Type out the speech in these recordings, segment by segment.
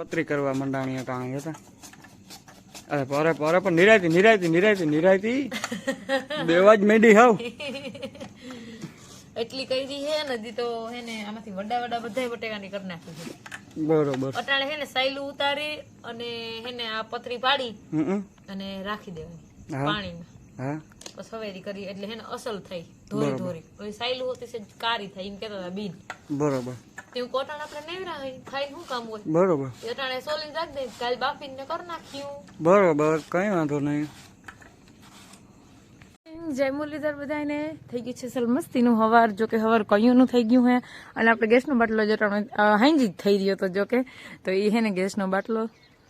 પતરી કરવા મંડાણી કાંઈ હતા. અરે પરે પરે પણ નિરાયતી નિરાયતી નિરાયતી નિરાયતી. બેવા જ મેડી હાવ. એટલી કરી હે ને દી તો હે ને આમાંથી વડા વડા બધા બટેકાની કરી નાખી છે. બરોબર. અટાણે હે ને સાયલું ઉતારી અને હે ને આ પતરી પાડી અને રાખી દેવાની. પાણીમાં. હા. પછી હવેરી કરી એટલે હે ને અસલ થઈ ધોરી ધોરી. પછી સાયલું હોતી છે કારી થાય એમ કેતા હતા બીન. બરોબર. તેવું કોટાણ આપણે નેવરા હોય ખાઈને શું કામ હોય? બરોબર. એ અટાણે સોલીને રાખ દે કાલ બાફીને કરી નાખ્યું. બરોબર કઈ વાંધો નહીં. જય મુરલીધર બધાને થઈ ગયું છે સલ મસ્તીનું હવાર જો કે હવાર કયુંનું થઈ ગયું હે. અને આપણે ગેસનો બાટલો જટાણો હાંજી જ થઈ રહ્યો તો જો કે તો એ હે ને ગેસનો બાટલો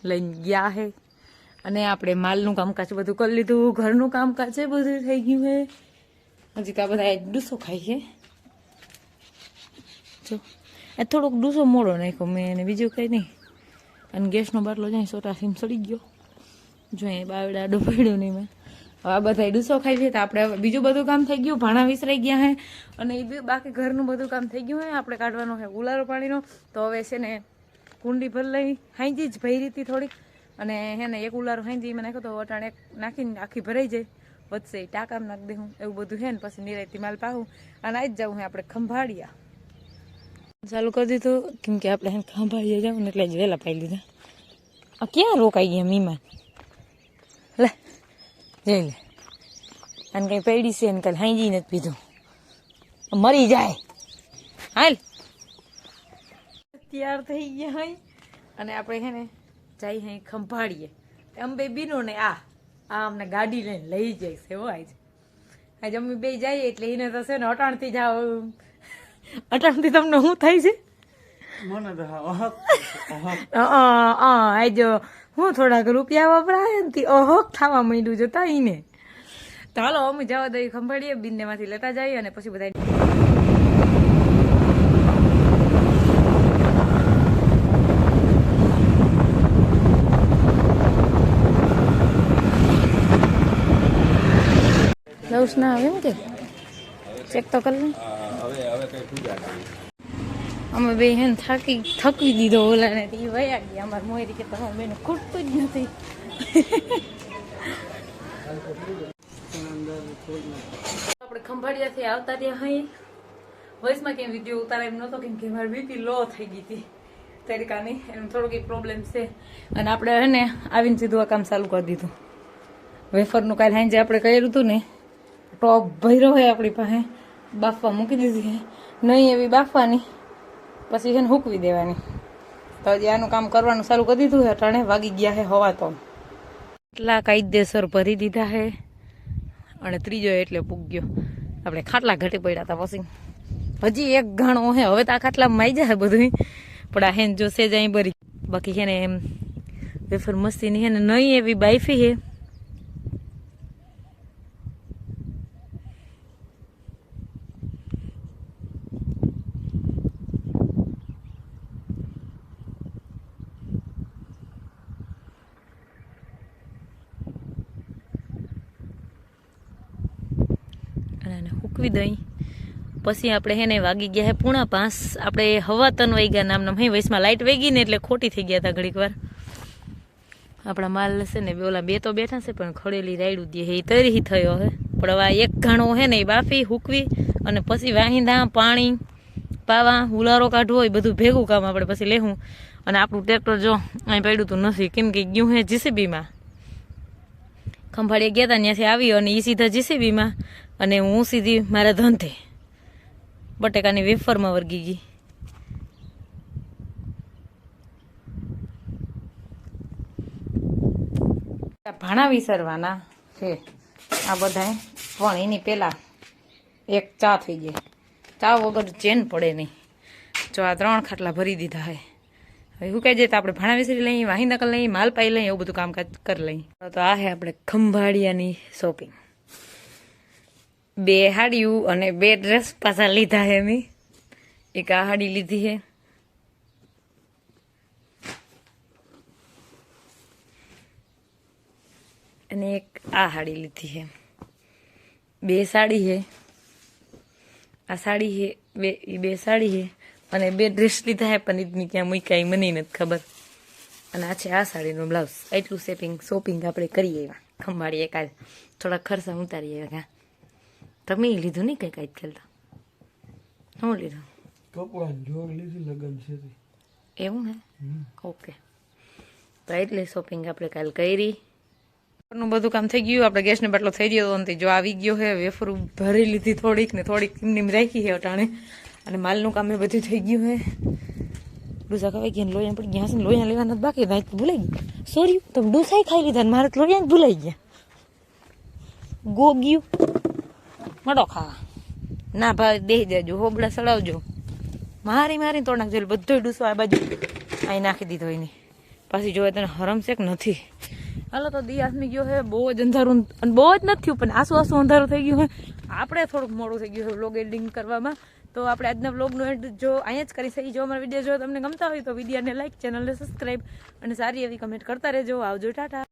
લઈને ગયા હે. અને આપણે માલનું કામકાજ બધું કરી લીધું, ઘરનું કામકાજ એ બધું થઈ ગયું હે હજી તો આ બધા ડૂસો ખાય છે. જો એ થોડોક ડૂસો મોડો નાખ્યો મેં અને બીજું કંઈ નહીં. અને ગેસનો બાટલો જાય સોટા સીમ સડી ગયો. જો એ બાવડા ડોપાડ્યું નહીં મેં હવે આ બધા ડૂસો ખાઈ છે તો આપણે બીજું બધું કામ થઈ ગયું. ભાણા વિસરાઈ ગયા હે અને એ બાકી ઘરનું બધું કામ થઈ ગયું હે. આપણે કાઢવાનો હે ઉલારો પાણીનો. તો હવે છે ને કુંડી ભર લઈ. હાઈ જ ભરી હતી થોડીક. અને હે ને એક ઉલારો હાંજી મને નાખ્યો તો અટાણે એક નાખીને આખી ભરાઈ જાય. વધશે ટાંકામાં નાખી દે હું એવું બધું છે ને પછી નિરાયતી માલ પાહું. અને આજ જવું હે આપણે ખંભાળિયા. ચાલુ કરી દીધું કેમ કે આપણે એને ખંભાળીએ જવું ને એટલે જ વહેલા પાઈ લીધા આ ક્યાં રોકાઈ ગયા મીમાન? લે જઈ લે. અને કંઈ પૈડી છે ને કાલે હાંજી નથી પીધું. મરી જાય. હાલ. તૈયાર થઈ ગયા હઈ. અને આપણે હે ને જઈ અહીં ખંભાળીએ. અંબે બીનો ને આ આ અમને ગાડી લઈને લઈ જાય છે હો આજ. આજે અમે બે જઈએ એટલે એને તો છે ને અટાણથી જાવ અટાણથી તમને શું થાય છે? હા આજ હું થોડાક રૂપિયા વપરાય ને ઓહોક થવા માંડ્યું જતા એને તો હાલો અમે જવા દઈએ ખંભાળીએ બિનને માંથી લેતા જઈએ અને પછી બધા લઉશ ના આવે એમ કે? ચેક તો કરી અમે બે હેન થાકી થકી દીધો ઓલાને ઈ વયા ગયા. અમાર મોયરી કે તમારે બેને ખૂટતું જ નથી. આપણે ખંભાળિયાથી આવતા રહ્યા હઈ. વોઇસમાં કેમ વીડિયો ઉતારે એમ નહોતો, કેમ કે મારી બીપી લો થઈ ગઈ હતી. તરીકાની એમ થોડોક પ્રોબ્લેમ છે. અને આપણે હે ને આવીને સીધું આ કામ ચાલુ કરી દીધું. વેફરનું કાલે સાંજે આપણે કર્યું હતું ને ટોપ ભર્યો હોય આપણી પાસે, બાફવા મૂકી દીધી છે. નહીં એવી બાફવાની, પછી છે ને હૂકવી દેવાની. તો હજી આનું કામ કરવાનું ચાલુ કરી દીધું છે, અટાણે વાગી ગયા છે હવા તો. એટલા કાયદેસર ભરી દીધા છે. અને ત્રીજો એટલે પૂગ્યો. આપણે ખાટલા ઘટી પડ્યા હતા પછી. હજી એક ઘણો હે હવે તો આ ખાટલા માઈ જાય બધું પણ આ હેન જો સેજ અહીં ભરી બાકી છે ને એમ વેફર મસ્તીની હે ને નહીં એવી બાઈફી છે. અને દઈ. પછી આપણે હે ને વાગી ગયા હે પૂણા પાંચ આપણે હવા તન વહી નામ નામ હે વયસમાં લાઇટ વાગી ને એટલે ખોટી થઈ ગયા હતા ઘડીક વાર. આપણા માલ છે ને ઓલા બે તો બેઠા છે, પણ ખડેલી રાયડું દે એ તરી થયો હે. પણ હવે એક ઘાણો હે ને એ બાફી, હૂકવી અને પછી વાહિંદા, પાણી, પાવા, હુલારો કાઢવો એ બધું ભેગું કામ આપણે પછી લેવું અને આપણું ટ્રેક્ટર જો અહીં પડ્યું તું નથી, કેમ કે ગયું હે જીસીબીમાં ખંભાળીએ ગયા હતા ત્યાંથી આવી અને એ સીધા જીસીબીમાં અને હું સીધી મારા ધંધે. બટેકાની વેફરમાં વર્ગી ગઈ. ભાણા વિસરવાના છે. આ બધા પણ એની પહેલાં એક ચા થઈ જાય ચા વગર ચેન પડે નહીં. જો આ ત્રણ ખાટલા ભરી દીધા હે. હવે શું કહે છે? તો આપણે ભાણા વિસરી લઈએ, વાહી કરી લઈએ, માલ પાઈ લઈએ, એવું બધું કામકાજ કરી લઈએ. તો આ હે આપણે ખંભાળિયાની શોપિંગ બે હાડીયું અને બે ડ્રેસ પાછા લીધા હે મેં એક આ હાડી લીધી હે અને એક આ હાડી લીધી છે. બે સાડી હે આ સાડી હે બે એ બે સાડી હે અને બે ડ્રેસ લીધા હે પણ ઈદની ક્યાં મૂકાય મને નથી ખબર. અને આ છે આ સાડીનો બ્લાઉઝ. એટલું શેપિંગ શોપિંગ આપણે કરીએ એવા. ખંભાળીએ કાલ. થોડા ખર્ચા ઉતારીએ એવા તમે ઈ લીધું નહીં કંઈક આજ ખેલતા શું લીધું? કપડાં જોર લીધી લગન છે એવું ને? ઓકે. તો એટલે શોપિંગ આપણે કાલ કરી. નું બધું કામ થઈ ગયું આપણે ગેસને બાટલો થઈ ગયો હતો જો આવી ગયો હે વેફર ભરી લીધી થોડીક ને થોડીક નિમ રાખી છે અટાણે. અને માલનું કામ એ બધું થઈ ગયું હે ડોસા ખવાઈ ગયા લોયા પડી ગયા છે ને લોયા લેવાના બાકી નાઈ ભૂલાઈ ગયું સોરી તમે ડોસાઈ ખાઈ લીધા ને મારે તો લોયા ભૂલાઈ ગયા. ગોગ્યું. મડો ખાવા ના ભાઈ દે દેજો હોબળા સડાવજો મારી મારી તોડ નાખજો બધો ડૂસો આ બાજુ. અહીં નાખી દીધો એની. પાછી જોવે તને હરમ છે કે નથી? હાલો તો દી આસમી ગયો છે બહુ જ અંધારું અને બહુ જ નથી પણ આસુ આસુ અંધારું થઈ ગયું હોય આપણે થોડુંક મોડું થઈ ગયું હોય વ્લોગ એડિંગ કરવામાં. તો આપણે આજના વ્લોગનું એડ જો અહીંયા જ કરી શકીએ જો અમારા વીડિયો જો તમને ગમતા હોય તો વિડીયોને લાઇક ચેનલને સબસ્ક્રાઈબ અને સારી એવી કમેન્ટ કરતા રહેજો. આવજો ટાટા.